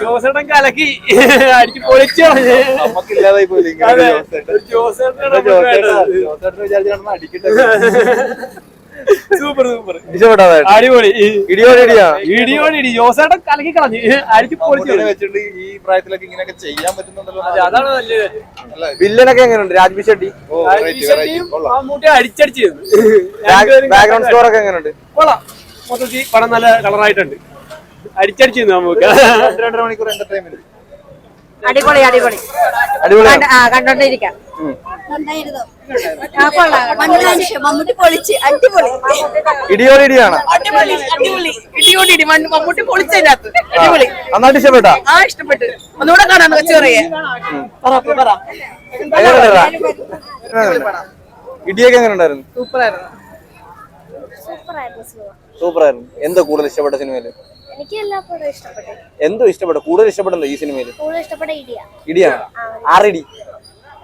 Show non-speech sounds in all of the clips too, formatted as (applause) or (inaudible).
ജോസേട്ടൻ കലക്കി. അടിച്ച് പൊളിച്ചു കളഞ്ഞ്. നമുക്കില്ലാതായി പോയി. അടിക്കട്ടെ. Super super. അടിപൊളി. ഇടിയോടെ ഇടിയാ? ഇടിയോടി ഇടി. ജോസേട്ടൻ കലക്കി കളഞ്ഞു. അടിച്ച് പൊളിച്ചു വെച്ചിട്ട് ഈ പ്രായത്തിലൊക്കെ ഇങ്ങനെയൊക്കെ ചെയ്യാൻ പറ്റുന്നുണ്ടല്ലോ അതെ, അതാണ് നല്ലത്. അല്ല, വില്ലനൊക്കെ എങ്ങനെയുണ്ട്? രാജ്ബി ഷെട്ടി. മമ്മൂട്ടി അടിച്ചടിച്ച്. ബാക്ക്ഗ്രൗണ്ട് സ്കോർ ഒക്കെ എങ്ങനെയുണ്ട്? കൊള്ളാം. മൊത്തത്തിൽ പടം നല്ല കളറായിട്ടുണ്ട്. അടിച്ചടിച്ച് നമുക്ക്. രണ്ട് രണ്ടര മണിക്കൂർ എന്റർടൈൻമെന്റ് അടിപൊളി അടിപൊളി. കണ്ട്- ആ കണ്ടോണ്ടിരിക്കാം. ആ, കൊള്ളാം, കൊള്ളാം. മമ്മൂട്ടി പൊളിച്ച് അടിപൊളി. ഇടിയോടെ ഇടിയാണ്. അടിപൊളി അടിപൊളി. ഇടിയോടി ഇടി മണ്ണ് മമ്മൂട്ടി പൊളിച്ചതിനകത്ത്. അടിപൊളി. നന്നായിട്ട് ഇഷ്ടപ്പെട്ടാ? ആ ഇഷ്ടപ്പെട്ട്. ഒന്നുകൂടെ കാണാൻ കൊച്ചു പറയേ പറ ഇടിയൊക്കെ എങ്ങനെ ഉണ്ടായിരുന്നു? സൂപ്പറായിരുന്നു. സൂപ്പർ ആയിരുന്നു എന്താ കൂടുതൽ ഇഷ്ടപ്പെട്ട സിനിമയിൽ? എനിക്ക് എല്ലാ പടവും ഇഷ്ടപ്പെട്ടു. എന്തോ ഇഷ്ടപ്പെട്ട? കൂടുതൽ ഇഷ്ടപ്പെടുന്നത് ഈ സിനിമയിൽ? കൂടുതൽ ഇഷ്ടപ്പെട്ട ഇടിയ. ഇടിയാണ്? ആറിടി.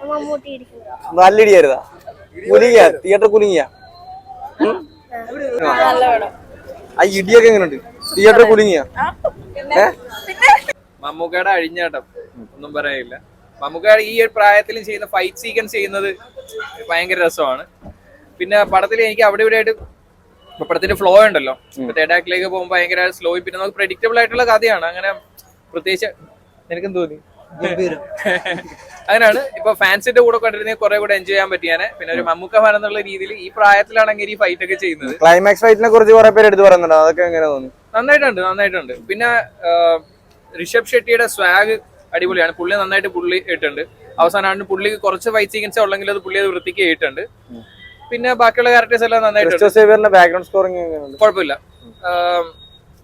മമ്മൂട്ടി ഇരിക്കുന്നത് നല്ല ഇടിയായിരുന്നാ കുലുങ്ങിയ? തിയേറ്റർ കുലുങ്ങിയ? ആ. ഇടിയൊക്കെ എങ്ങനെയുണ്ട് തിയേറ്റർ കുലുങ്ങിയ? മമ്മൂക്കയുടെ അഴിഞ്ഞാട്ടം. ഒന്നും പറയില്ല മമ്മൂക്കയുടെ ഈ ഒരു പ്രായത്തിലും ചെയ്യുന്ന ഫൈറ്റ് സീക്വൻസ് ചെയ്യുന്നത് ഭയങ്കര രസമാണ്. പിന്നെ പടത്തിൽ എനിക്ക് അവിടെ ഇവിടെ ആയിട്ട് ഇപ്പൊ പടത്തിന്റെ ഫ്ലോ ഉണ്ടല്ലോ. തേർഡ് ആക്ടിലേക്ക് പോകുമ്പോൾ ഭയങ്കര സ്ലോ പിന്നെ നമുക്ക് പ്രഡിക്റ്റബിൾ ആയിട്ടുള്ള കഥയാണ്. അങ്ങനെ പ്രത്യേകിച്ച് എനിക്കും തോന്നി? (laughs) അങ്ങനെയാണ്. ഇപ്പൊ ഫാൻസിന്റെ കൂടെ കണ്ടിരുന്നെങ്കിൽ കുറെ കൂടെ എൻജോയ് ചെയ്യാൻ പറ്റിയാനെ. പിന്നെ ഒരു മമ്മൂക്ക ഫാൻ എന്നുള്ള രീതിയിൽ ഈ പ്രായത്തിലാണെങ്കിൽ ഈ ഫൈറ്റ് ഒക്കെ ചെയ്യുന്നത്. ക്ലൈമാക്സ് ഫൈറ്റിനെ കുറിച്ച് കുറെ പേര് എടുത്ത് പറയുന്നുണ്ട്? അതൊക്കെ എങ്ങനെ തോന്നി? നന്നായിട്ടുണ്ട് നന്നായിട്ടുണ്ട്. പിന്നെ ഋഷഭ് ഷെട്ടിയുടെ സ്വാഗ് അടിപൊളിയാണ്. പുള്ളി നന്നായിട്ട് പുള്ളി ഇട്ടുണ്ട് അവസാനമാണ് പുള്ളിക്ക് കുറച്ച് ഫൈറ്റ് സീക്വൻസ് ഉള്ളെങ്കിൽ അത് പുള്ളി അത് വൃത്തിക്ക് ഇട്ടുണ്ട് പിന്നെ ബാക്കിയുള്ള ക്യാരക്ടേഴ്സ് എല്ലാം നന്നായിട്ടുണ്ട്. ക്രിസ്റ്റോ സേവിയറിന്റെ ബാക്ക്ഗ്രൗണ്ട് സ്കോറിംഗ് കുഴപ്പമില്ല.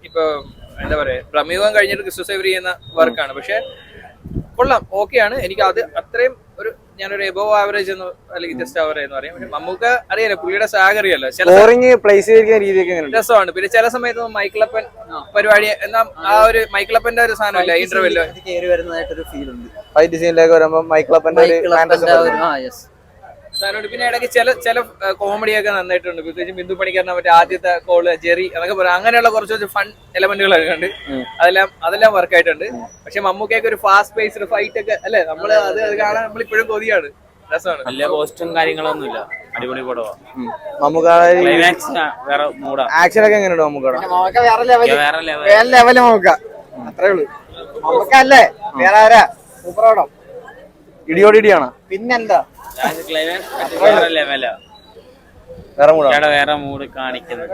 ഇപ്പൊ എന്താ പറയാ പ്രമേഹം കഴിഞ്ഞിട്ട് ക്രിസ്റ്റോ സേവർ ചെയ്യുന്ന വർക്കാണ് പക്ഷെ കൊള്ളാം ഓക്കെയാണ്. എനിക്ക് അത് അത്രയും ഒരു ഞാനൊരു എബോവ് ആവറേജ് എന്ന് അല്ലെങ്കിൽ ജസ്റ്റ് ആവറേജ് എന്ന് പറയും. പക്ഷെ മമ്മൂക്ക അറിയാലോ പുള്ളിയുടെ സാഗ് അറിയാലോ. പ്ലേസ് രസമാണ്. പിന്നെ ചില സമയത്ത് മൈക്കിളപ്പൻ പരിപാടി എന്നാ ആ ഒരു മൈക്കിളപ്പന്റെ ഒരു സാധനമില്ല ഇന്റർവെല്ലോ കയറി വരുന്നതായിട്ടൊരു ഫീൽ ഉണ്ട്. ഫൈറ്റ് സീനിലേക്ക് വരുമ്പോൾ മൈക്കിളപ്പന്റെ ഒരു സാധനമുണ്ട് പിന്നെ ഇടയ്ക്ക് ചില ചില കോമഡിയൊക്കെ നന്നായിട്ടുണ്ട്. പ്രത്യേകിച്ച് ബിന്ദു പണിക്കാരനെ മറ്റേ ആദ്യത്തെ കോൾ ജെറി എന്നൊക്കെ പറയാം. അങ്ങനെയുള്ള കുറച്ച് കുറച്ച് ഫൺ എലമെന്റുകളൊക്കെ ഉണ്ട് അതെല്ലാം അതെല്ലാം വർക്ക് ആയിട്ടുണ്ട്. പക്ഷെ മമ്മൂക്കൊക്കെ ഒരു ഫാസ്റ്റ് പേസ്ഡ് ഫൈറ്റ് ഒക്കെ അല്ലേ? നമ്മൾ അത് അത് കാണാൻ നമ്മൾ ഇപ്പോഴും കൊതിയാണ്. രസമാണ്. വലിയ പോസ്റ്റും അടിപൊളി വേറെ മൂടാ. ആക്ഷൻ ഒക്കെ എങ്ങനെയുണ്ട് വേറെ ലെവൽ വേറെ ലെവൽ അത്രേ ഉള്ളൂ. അല്ലേ? വേറെ ആരാ? സൂപ്പർ പടം ഇടിയോടി ഇടിയാണ്. പിന്നെന്താ? വേറെ മൂടാണ് വേറെ മൂഡ് കാണിക്കുന്നത്